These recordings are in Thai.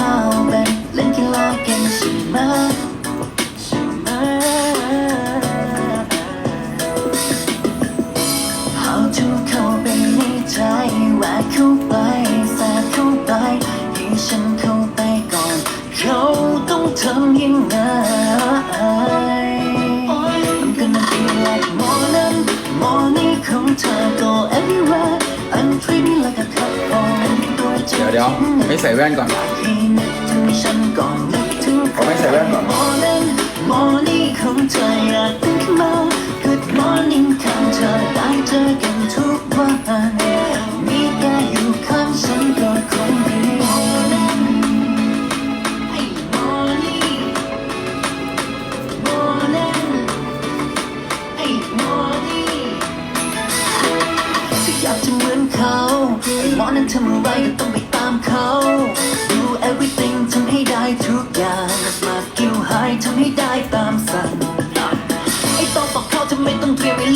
ข้าวกันเล่นกีฬากันใช่ไหมใช่ไหม How to เข้าไปในใจแหวกเข้าไปแทรกเข้าไปให้ฉันเข้าไปก่อนเขาต้องทำยังไง I'm gonna be like morning morning ของเธอ go everywhere I'm treating like a couple เดี๋ยวเดี๋ยวไม่ใส่แว่นก่อน ถึง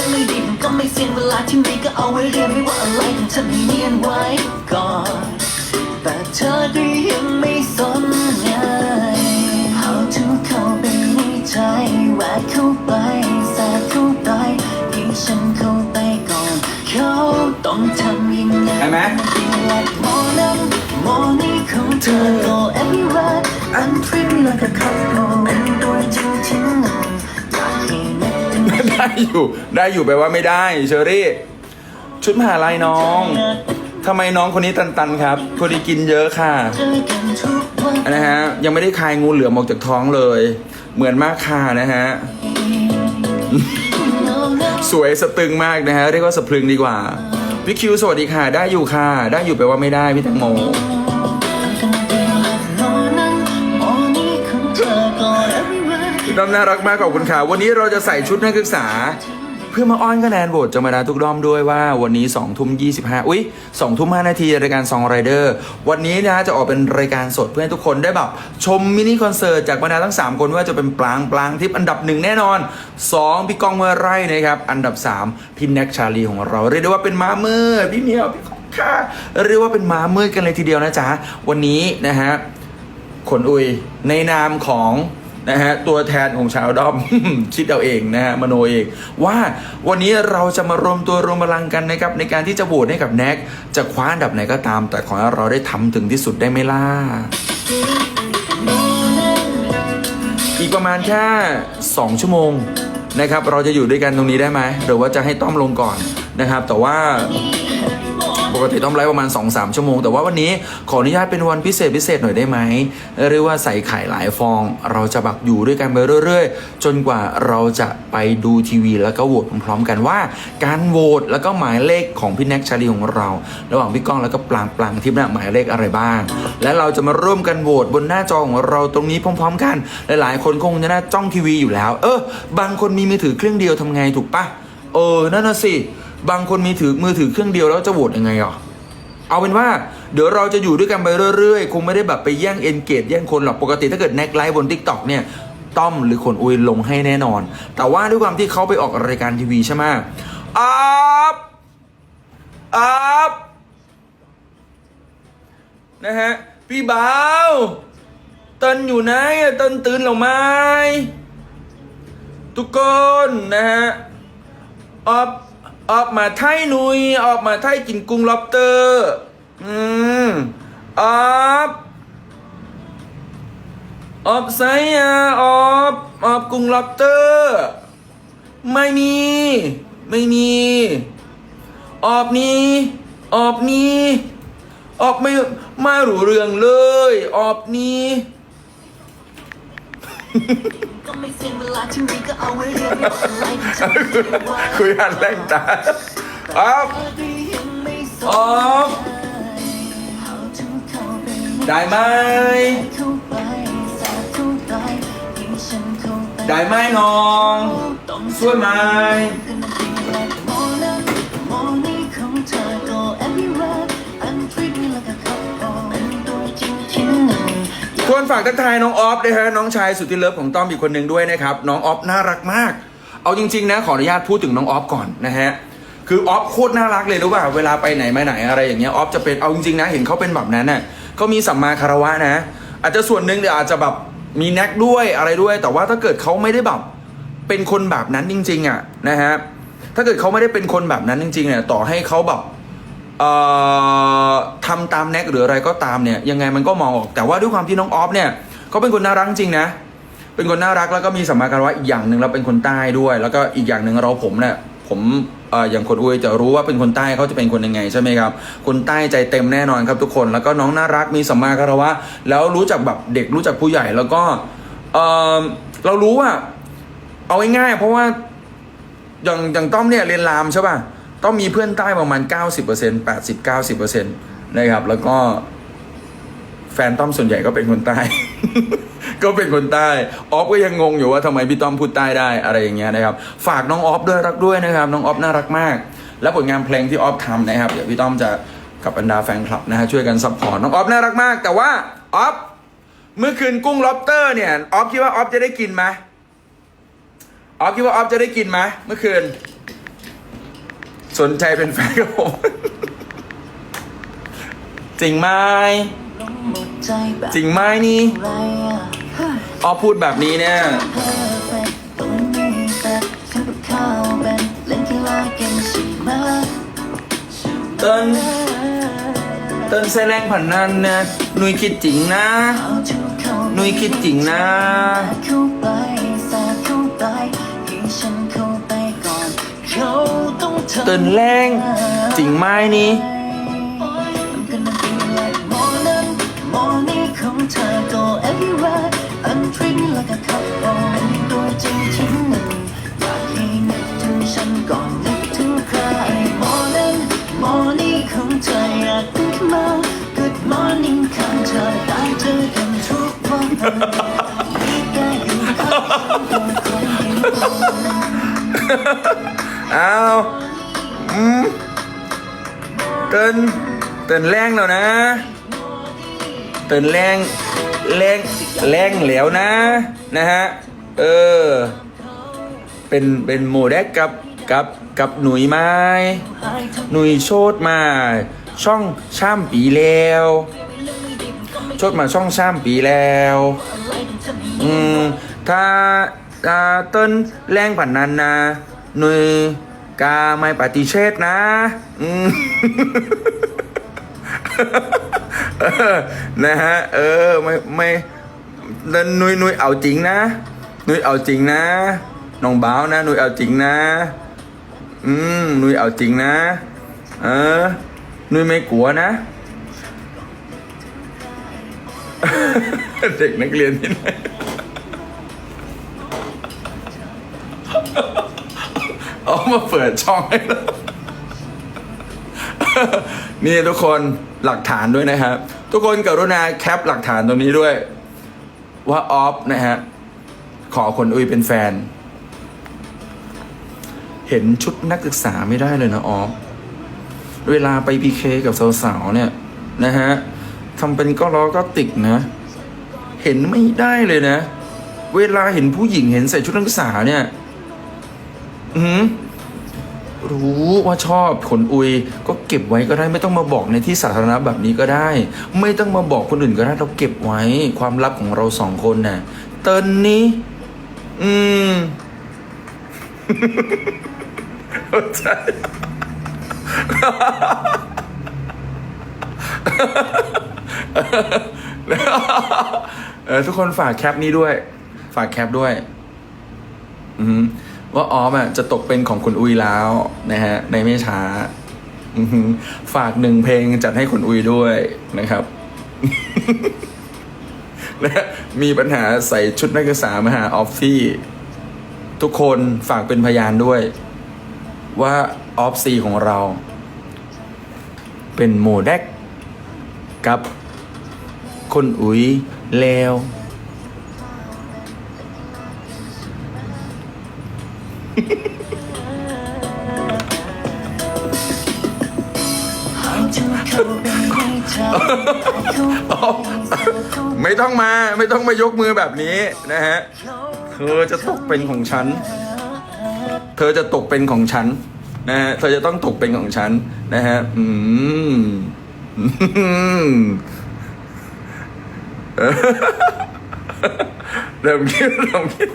รื่องไม่ดีผมก็ไม่เสียเวลาที่มีก็เอาไว้เรียนไม่ว่าอะไรต้องทำให้เนียนไว้ก่อน แต่เธอก็ยังไม่สนไง How to เข้าไปในใจแหวกเข้าไปแทรกเข้าไปให้ฉันเข้าไปก่อน เขาต้องทำยังไงเห็นไหม Like morning morning ของเธอ go everywhere I'm treating like a couple เป็นตัวจริงที่ ได้อยู่ ได้อยู่แปลว่าไม่ได้ เชอรี่ ชุดมหาลัยน้องทำไมน้องคนนี้ตันๆครับพอดีกินเยอะค่ะนะฮะยังไม่ได้คายงูเหลือมออกจากท้องเลย เหมือนมากค่ะนะฮะสวยสะตึงมากนะฮะเรียกว่าสะพรึงดีกว่าพี่คิวสวัสดีค่ะ ได้อยู่ค่ะ ได้อยู่แปลว่าไม่ได้พี่แตงโม ด้อมน่ารักมากขอบคุณค่ะวันนี้เราจะใส่ชุดนักศึกษา เพื่อมาอ้อนคะแนนโหวตจมาดาทุกด้อมด้วยว่าวันนี้2ทุ่ม25อุ๊ย2ทุ่ม5นาทีรายการซองไรเดอร์วันนี้นะจะออกเป็นรายการสดเพื่อให้ทุกคนได้แบบชมมินิคอนเสิร์ตจากบรรดาทั้ง 3 คนว่าจะเป็นปลางปลางทิพย์อันดับหนึ่งแน่นอน 2 พี่กองเมื่อไรนะครับอันดับ 3 พี่แน็กชาลีของเราเรียกได้ว่าเป็นม้ามืดพี่เมียวพี่ของค่ะเรียกว่าเป็นม้ามืดกันเลยทีเดียวนะจ๊ะวันนี้นะฮะขนอุยในนามของ นะฮะตัวแทนของชาวดอม คิดเอาเองนะฮะมโนเอง ว่าวันนี้เราจะมารวมตัวรวมพลังกันนะครับในการที่จะโหวตให้กับแน็กจะคว้าอันดับไหนก็ตาม แต่ขอให้เราได้ทำถึงที่สุดได้ไหมล่ะ อีกประมาณแค่ 2 ชั่วโมงนะครับ เราจะอยู่ด้วยกันตรงนี้ได้ไหมหรือว่าจะให้ต้อมลงก่อนนะครับ แต่ว่า กติต้องไลฟ์ประมาณ2-3ชั่วโมง แต่ว่าวันนี้ขออนุญาตเป็นวันพิเศษพิเศษหน่อยได้ไหมเรียกว่าใส่ไข่หลายฟอง เราจะบักอยู่ด้วยกันไปเรื่อยๆ จนกว่าเราจะไปดูทีวี แล้วก็โหวตพร้อมๆกันว่า การโหวตแล้วก็หมายเลขของพี่แน็กชาลีของเรา ระหว่างพี่ก้องแล้วก็ปลางปลางทิพย์นะหมายเลขอะไรบ้าง และเราจะมาร่วมกันโหวตบนหน้าจอของเราตรงนี้พร้อม ๆ กัน หลายๆ คนคงจะน่าจ้องทีวีอยู่แล้ว เออ บางคนมีมือถือเครื่องเดียวทำไงถูกปะเออนั่นน่ะสิ บางคนมีถือมือถือเครื่องเดียวแล้วจะโหวตยังไงอะเอาเป็นว่าเดี๋ยวเราจะอยู่ด้วยกันไปเรื่อยๆ คงไม่ได้แบบไปแย่งเอนเกจแย่งคนหรอกปกติถ้าเกิดแน็กไลฟ์บนทิกตอกเนี่ยต้อมหรือขนอุยลงให้แน่นอน แต่ว่าด้วยความที่เขาไปออกรายการทีวีใช่ไหมอัพอัพนะฮะพี่บ่าวตันอยู่ไหนตันตื่นหรือไม่ทุกคนนะฮะออก ออกมาไทยนุย ออกมาไทยกินกุ้งล็อบสเตอร์ อืมออกออกไซอะออกออกกุ้งล็อบสเตอร์ ไม่มี ไม่มี ออกนี้ ออกนี้ ออกไม่ ไม่รู้เรื่องเลย ออกนี้ ก็ไม่เสียเวลาที่มีก็เอาไว้เรียนไม่ว่าอะไรต้องทำให้ได้ไว้คุยหันแรงตาออฟออฟได้ไหม ได้ไหมน้อง ช่วยไหม ทวนฝากทักทายน้องออฟด้วยฮะน้องชายสุดที่เลิฟของต้อมอีกคนหนึ่งด้วยนะครับน้องออฟน่ารักมาก เอาจริง ๆ นะขออนุญาตพูดถึงน้องออฟก่อนนะฮะคือออฟโคตรน่ารักเลยรู้ป่ะเวลาไปไหนมาไหนอะไรอย่างเงี้ยออฟจะเป็นเอาจริงๆนะเห็นเขาเป็นแบบนั้นน่ะเขามีสัมมาคารวะนะ อาจจะส่วนหนึ่งเดี๋ยวอาจจะแบบมีแน็กด้วยอะไรด้วย แต่ว่าถ้าเกิดเขาไม่ได้แบบเป็นคนแบบนั้นจริง ๆอะนะฮะถ้าเกิดเขาไม่ได้เป็นคนแบบนั้นจริงๆเนี่ยต่อให้เขาแบบ ทำตามแน็กหรืออะไรก็ตามเนี่ยยังไงมันก็มองออก แต่ว่าด้วยความที่น้องออฟเนี่ยเขาเป็นคนน่ารักจริงนะ เป็นคนน่ารักแล้วก็มีสัมมาคารวะอีกอย่างหนึ่งแล้วเป็นคนใต้ด้วย แล้วก็อีกอย่างหนึ่งเราผมเนี่ยผมอย่างคนอุ้ยจะรู้ว่าเป็นคนใต้เขาจะเป็นคนยังไงใช่ไหมครับคนใต้ใจเต็มแน่นอนครับทุกคนแล้วก็น้องน่ารักมีสัมมาคารวะ แล้วรู้จักแบบเด็กรู้จักผู้ใหญ่แล้วก็เออเรารู้ว่า เอาง่ายๆเพราะว่าอย่างอย่างต้อมเนี่ยเรียนรามใช่ป่ะ ต้องมีเพื่อนใต้ประมาณ 90% 80 90%นะครับ แล้วก็แฟนต้อมส่วนใหญ่ก็เป็นคนใต้ ก็เป็นคนใต้ ออฟก็ยังงงอยู่ว่าทำไมพี่ต้อมพูดใต้ได้อะไรอย่างเงี้ยนะครับ ฝากน้องออฟด้วยรักด้วยนะครับ น้องออฟน่ารักมาก และผลงานเพลงที่ออฟทำนะครับ เดี๋ยวพี่ต้อมจะกับบรรดาแฟนคลับนะฮะช่วยกันซัพพอร์ตน้องออฟน่ารักมาก แต่ว่าออฟเมื่อคืนกุ้งล็อบสเตอร์เนี่ยออฟคิดว่าออฟจะได้กินไหมออฟคิดว่าออฟจะได้กินไหมเมื่อคืน สนใจเป็นแฟนกับผม จริงไหมหมดใจแบบจริงไหมนี่ไรอะเฮ้ยออฟพูดแบบนี้เนี่ย perfect ตรงนี้แต่ฉันกับเขาเป็นเล่นกีฬาเก่งใช่ไหมล่ะเติ้ลเติ้ลแสดงผ่านนั้นนะหนุยคิดจริงนะเอาเธอเข้าหนุยคิดจริงนะ เขาต้องทำเติ้ลแรงจริงไหมนี่ เอาอนนึกถึงใคร morning morning ของเธออยากตื่นขึ้นมา good morning ของเต่อยู่ข้นแรงแล้วนะ เติ้ลแรงแรงแรงเหลวนะ นะฮะ เออ เป็นเป็นโมเดกกับกับกับหนุยไม้หนุยโชดมา ช่องช่ามปีแล้วโชดมาช่องช่ามปีแล้ว อืม ถ้าถ้าเต้นแรงผ่านนั้นนะ หนุยกาไม่ปฏิเสธนะอืมนะฮะ เออ ไม่ไม่นุยนุยเอาจริงนะ นุยเอาจริงนะน้องบ้าวนะนุยเอาจริงนะ อืมนุยเอาจริงนะ เออ นุยไม่กลัวนะ เด็กนักเรียนที่ไหน เอา มาเปิดช่องให้เรานี่ทุกคนหลักฐานด้วยนะครับ ทุกคนกรุณาแคปหลักฐานตรงนี้ด้วย ว่าออฟนะฮะ ขอคนอุ้ยเป็นแฟน เห็นชุดนักศึกษาไม่ได้เลยนะออฟเวลาไปพีเคกับสาวๆเนี่ยนะฮะทำเป็นก็ล้อก็ติกนะ เห็นไม่ได้เลยนะ เวลาเห็นผู้หญิงเห็นใส่ชุดนักศึกษาเนี่ย อือหือ รู้ว่าชอบขนอุย ก็เก็บไว้ก็ได้ไม่ต้องมาบอกในที่สาธารณะแบบนี้ก็ได้ ไม่ต้องมาบอกคนอื่นก็ได้เราเก็บไว้ความลับของเราสองคนน่ะเตินนี้ อืมเข้าใจเออทุกคนฝากแคปนี้ด้วย ฝากแคปด้วย อือ ว่าออมอะจะตกเป็นของคุณอุ้ยแล้วนะฮะในไม่ช้าฝากหนึ่งเพลงจัดให้คุณอุ้ยด้วยนะครับ และมีปัญหาใส่ชุดนักศึกษามหาออฟฟี่ ทุกคนฝากเป็นพยานด้วย ว่าออฟซีของเรา เป็นโมเด็กกับคนอุ๋ยแล้ว ไม่ต้องมาไม่ต้องมายกมือแบบนี้นะฮะ เธอจะตกเป็นของฉัน เธอจะตกเป็นของฉันนะฮะเธอจะต้องตกเป็นของฉันนะฮะ อืมอืมเริ่มคลิปทำคลิป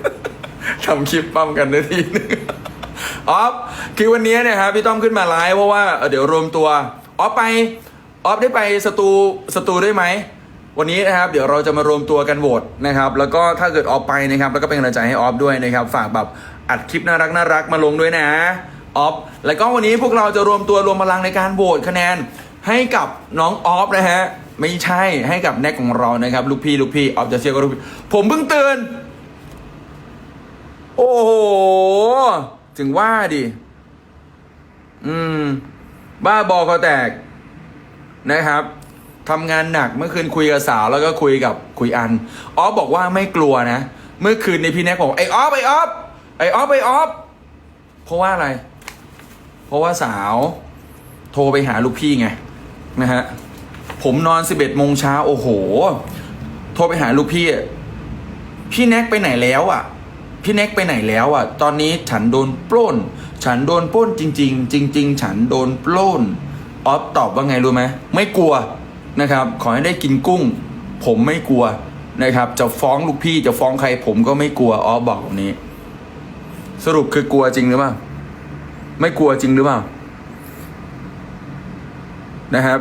ทำคลิปปั้มกันนาทีนึงออฟคือวันนี้เนะครับพี่ต้อมขึ้นมาไลฟ์เพราะว่าเอ่อเดี๋ยวรวมตัวออฟไปออฟได้ไปสตูสตูด้วยไหมวันนี้นะครับเดี๋ยวเราจะมารวมตัวกันโหวตนะครับ แล้วก็ถ้าเกิดออฟไปนะครับ แล้วก็เป็นกำลังใจให้ออฟด้วยนะครับ ฝากแบบอัดคลิปน่ารักน่ารักมาลงด้วยนะออฟแล้วก็วันนี้พวกเราจะรวมตัวรวมพลังในการโหวตคะแนนให้กับน้องออฟนะฮะไม่ใช่ให้กับแน็กของเรานะครับ ลูกพี่ลูกพี่ออฟจะเชียร์ก็ลูกพี่ผมเพิ่งตื่น โอ้โห ถึงว่าดิ อืม บ้าบอกอแตก นะครับทำงานหนักเมื่อคืนคุยกับสาวแล้วก็คุยกับคุยอันออฟบอกว่าไม่กลัวนะ เมื่อคืนในพี่แน็กบอกไอ้ออฟไอ้ออฟไอ้ออฟไอ้ออฟเพราะว่าอะไร เพราะว่าสาว โทรไปหาลูกพี่ไง นะฮะ ผมนอนสิบเอ็ดโมงเช้าโอ้โห โทรไปหาลูกพี่ พี่แน็กไปไหนแล้วอะ พี่แน็กไปไหนแล้วอะ ตอนนี้ฉันโดนปล้น ฉันโดนปล้นจริง ๆ จริง ๆ ฉันโดนปล้นออฟตอบว่าไงรู้ไหมไม่กลัวนะครับ ขอให้ได้กินกุ้ง ผมไม่กลัวนะครับ จะฟ้องลูกพี่จะฟ้องใครผมก็ไม่กลัวออฟบอกแบบนี้ สรุปคือกลัวจริงหรือเปล่าไม่กลัวจริงหรือเปล่านะครับ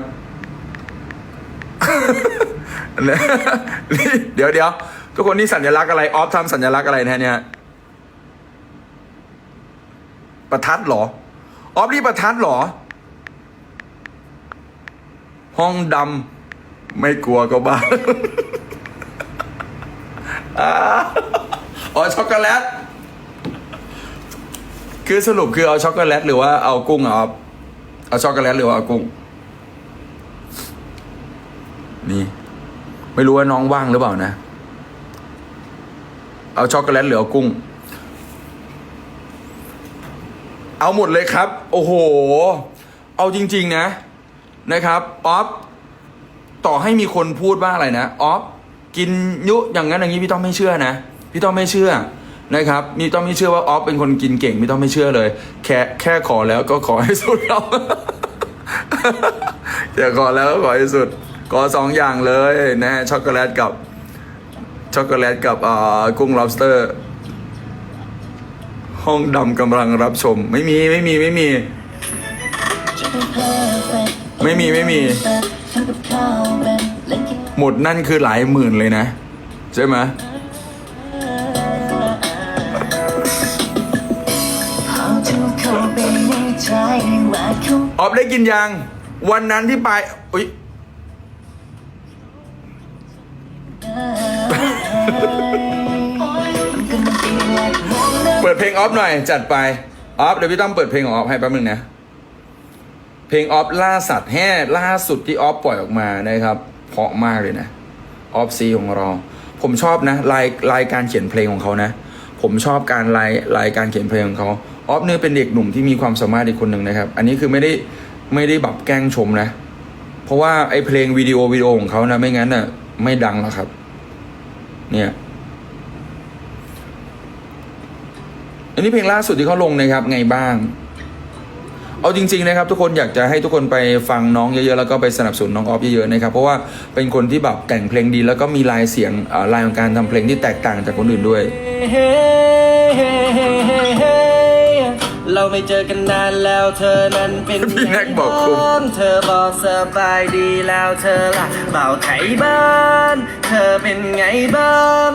เดี๋ยวเดี๋ยวทุกคนนี่สัญลักษณ์อะไรออฟทำสัญลักษณ์อะไรนเนี่ย ประทัดเหรอ ออฟนี่ประทัดเหรอ ห้องดำไม่กลัวก็บ้าอ่าอ๋อช็อกโกแลต คือสรุปคือเอาช็อกโกแลตหรือว่าเอากุ้งอะออฟเอาช็อกโกแลตหรือว่าเอากุ้ง นี่ ไม่รู้ว่าน้องว่างหรือเปล่านะ เอาช็อกโกแลตหรือเอากุ้ง เอาหมดเลยครับ โอ้โห เอาจริง ๆ นะ นะครับออฟต่อให้มีคนพูดว่าอะไรนะออฟกินยุอย่างนั้นอย่างนี้พี่ต้องไม่เชื่อนะ พี่ต้องไม่เชื่อนะครับมีต้องไม่เชื่อว่าออฟเป็นคนกินเก่งไม่ต้องไม่เชื่อเลย แค่แค่ขอแล้วก็ขอให้สุดเราอย่าขอแล้วก็ขอให้สุดขอสองอย่างเลยนะช็อกโกแลตกับช็อกโกแลตกับอ่ากุ้ง lobster ห้องดำกำลังรับชม ไม่มีไม่มีไม่มี ไม่มีไม่มี หมดนั่นคือหลายหมื่นเลยนะ ใช่ไหมออฟได้กินยัง วันนั้นที่ไปอุ้ย ลงออฟหน่อยจัดไปออฟเดี๋ยวพี่ต้องเปิดเพลงของออฟให้แป๊บนึงนะเพลงออฟล่าสัตว์แห่ล่าสุดที่ออฟปล่อยออกมานะครับเพราะมากเลยนะออฟซีของเราผมชอบนะลายลายการเขียนเพลงของเขานะ ผมชอบการลายลายการเขียนเพลงของเขาออฟเนี่ยเป็นเด็กหนุ่มที่มีความสามารถอีกคนหนึ่งนะครับ อันนี้คือไม่ได้ไม่ได้แบบแกล้งชมนะ เพราะว่าไอ้เพลงวิดีโอวิดีโอของเขานะไม่งั้นน่ะไม่ดังหรอกครับ เนี่ย อันนี้เพลงล่าสุดที่เขาลงนะครับ ไงบ้าง เอาจริง ๆ นะครับ ทุกคนอยากจะให้ทุกคนไปฟังน้องเยอะๆแล้วก็ไปสนับสนุนน้องออฟเยอะๆนะครับเพราะว่าเป็นคนที่แบบแต่งเพลงดี แล้วก็มีลายเสียงอ่าลายของการทำเพลงที่แตกต่างจากคนอื่นด้วยเราไม่เจอกันนานแล้วเธอนั้นเป็นพี่แน็กบอกคุ้มไงางเธอบอกสบายดีแล้วเธอล่ะเบาไทยบ้าน เธอเป็นไงบ้าง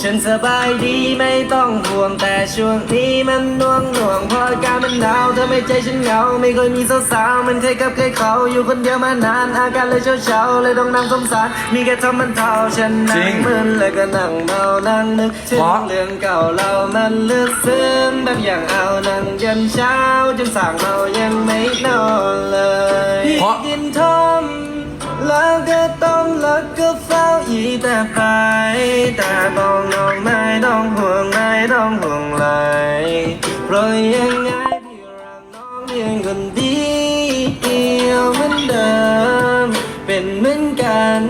ฉันสบายดีไม่ต้องห่วงแต่ช่วงนี้มันน่วงหน่วงเพราะอากาศมันหนาวเธอไม่ใจฉันเหงา ไม่เคยมีสาวๆมันเคยกับเคยเขาอยู่คนเดียวมานานอาการเลยเช้าเช้าๆเลยต้องนั่งสงสารมีแค่ทำมันเท่าฉันจรินั่งงมึนแล้วก็นั่งเมานั่งนึกถึงเพราะ เรื่องเก่าเรามันลึกซึ้งแบบอย่างเอานั่งยันเช้าจนสั่งเรายังไม่นอนเลย เพราะ กินทอม แล้วก็ต้องลักก็เฝ้าอีแต่ไป แต่บองน้องไม่ต้องห่วงไม่ต้องห่วงเลยเพราะยังไงพี่รักน้องเพียงคนเดียวเหมือนเดิม เป็นเหมือนกัน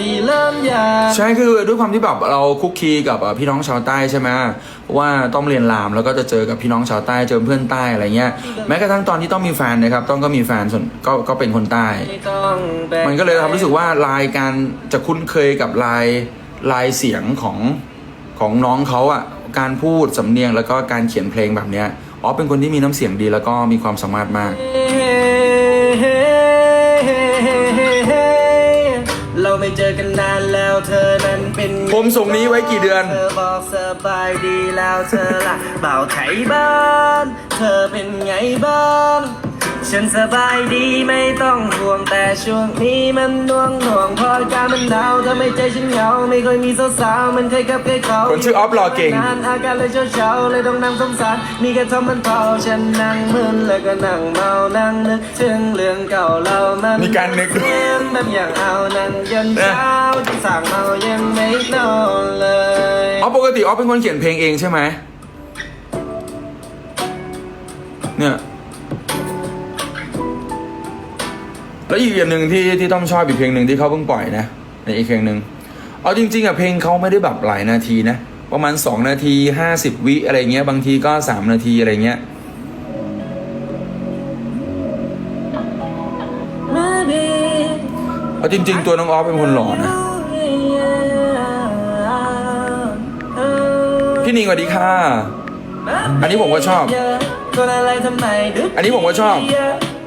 อาการเริ่มหนาวแต่อาการพี่เริ่มยาใช่คือด้วยความที่แบบเราคุกคีกับเอ่อพี่น้องชาวใต้ใช่ไหมว่าต้องเรียนรามแล้วก็จะเจอกับพี่น้องชาวใต้เจอเพื่อนใต้อะไรเงี้ยแม้กระทั่งตอนที่ต้องมีแฟนนะครับต้องก็มีแฟนส่วนก็ก็เป็นคนใต้ ไม่ต้องแบมันก็เลยทำให้รู้สึกว่าลายการจะคุ้นเคยกับลายลายเสียงของของน้องเขาอะการพูดสำเนียงแล้วก็การเขียนเพลงแบบเนี้ยอ๋อเป็นคนที่มีน้ำเสียงดีแล้วก็มีความสามารถมาก เไม่เจอกันนานแล้วเธอนั้นเป็นไงผมส่งนี้ไว้กี่เดือน เธอบอกสบายดีแล้วเธอละบ่าวไทยบ้าน เธอเป็นไงบ้าง ฉันสบายดีไม่ต้องห่วงแต่ช่วงนี้มันน่วงหน่วงเพราะอากาศมันหนาวทำให้ใจฉันเหงาไม่ค่อยมีสาวๆมันเคยกับเคยเขาคนชื่อออฟหล่อเก่ง นานอากาศเลยเช้าๆเลยต้องนั่งสงสารมีแค่ทอมมันเผาฉันนั่งมึนแล้วก็นั่งเมานั่งนึกถึงเรื่องเก่าเรามัน มีการนึกด้วยเล่นแบบอย่างเอานั่งยันเช้าจะสั่งเมายังไม่นอนเลย อ๋อปกติออฟเป็นคนเขียนเพลงเองใช่ไหมเนี่ย แล้วอีกอย่างหนึ่งที่ที่ต้องชอบอีกเพลงหนึ่งที่เขาเพิ่งปล่อยนะในอีกเพลงหนึ่งเอาจริงๆอะเพลงเขาไม่ได้แบบหลายนาทีนะประมาณ 2 นาที 50 วิอะไรเงี้ยบางทีก็ 3 นาทีอะไรเงี้ยเอาจริง ๆ ตัวน้องออฟเป็นคนหล่อนะพี่นิงสวัสดีค่ะ อันนี้ผมก็ชอบ อันนี้ผมก็ชอบ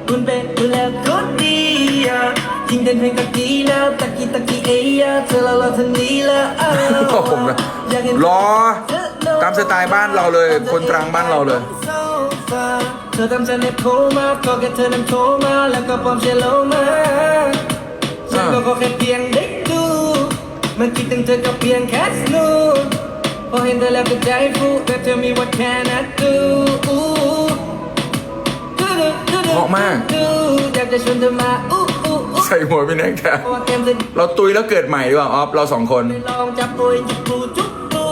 คุณเป็นคุณแล้วก็ดี ยิ่งเต้นเพลงตะกี้แล้วตะกี้ตะกี้เอ้ยอะเธอเราเราทันนี้แล้วอ้าวผมนะอยากเห็นรอตามสไตล์บ้านเราเลย คนตรังบ้านเราเลยเธอทำฉันเน็บโทรมาขอแค่เธอนั้นโทรมาแล้วก็ปลอมเชลโลมาฉันก็ขอแค่เพียงได้ดูมันคิดถึงเธอก็เพียงแค่สนุกพอเห็นเธอแล้วก็ใจฟูแต่เธอมี what can I do เพราะมากอยากจะชวนเธอมาอู้อู้อู้ ใส่หัวพี่แน็กแทนเพราะว่าแก้มเธอเราตุยแล้วเกิดใหม่ดีกว่าออฟเราสองคนไปลองจับปุยจุบปูจุบปู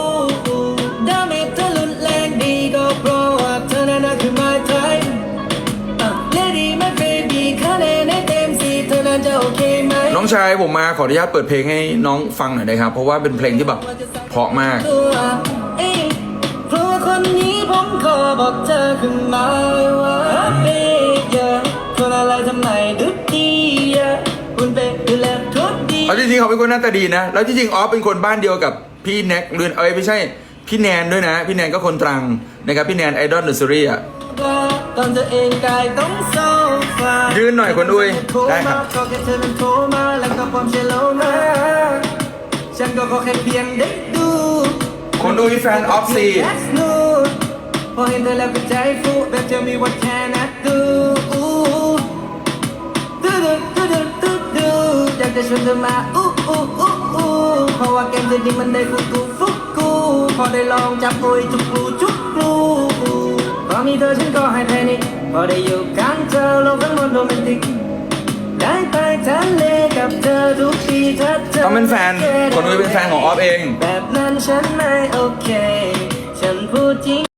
ดาเมจเธอรุนแรงดีก็เพราะว่าเธอนั้นน่ะคือ my type อะ Lady my baby คะแนนให้เต็มสี่เธอนั้นจะโอเคไหม น้องชายผมมาขออนุญาตเปิดเพลงให้น้องฟังหน่อยได้ครับ เพราะว่าเป็นเพลงที่แบบเพราะมาก ตัวเอ้ยเพราะว่าคนนี้ผมขอบอกเธอขึ้นมาว่าเป๊ะคนอะไรทำไมดูดีอะ คุณเป็นดูแลทุกดีเอาจริงๆเขาเป็นคนหน้าตาดีนะ แล้วที่จริงออฟเป็นคนบ้านเดียวกับพี่แน็กเรือนเอ้ยไม่ใช่ พี่แนนด้วยนะ พี่แนนก็คนตรังนะครับพี่แนนไอดอลเดอะซีรีส์อะ ตอนเธอเองกายต้องโซฟายืยืนหน่อยคนอุ้ยได้ครับ ขอแค่เธอนั้นโทรมาแล้วก็ความเชลโลมาฉันก็ขอแค่เพียงได้ดูคนอุ้ยแฟนออฟซี พอเห็นเธอแล้วก็ใจฟูแบบจะมี what can I do ดู อยากจะชวนเธอมาอู้อู้อู้อู้เพราะว่าเกมเธอนี้มันได้ฟูกูฟูกูพอได้ลองจับปุยจุกรูจุกรูพอนมีเธอฉันก็ให้แพนิคพอได้อยู่ข้างเธอโลกทั้งหมดโรแมนติกได้ไปทะเลกับเธอทุกทีถ้าเธอต้องเป็นแฟนคนอุ้เป็นแฟนของออฟเอง แบบนั้นฉันไม่โอเค ฉันพูดจริง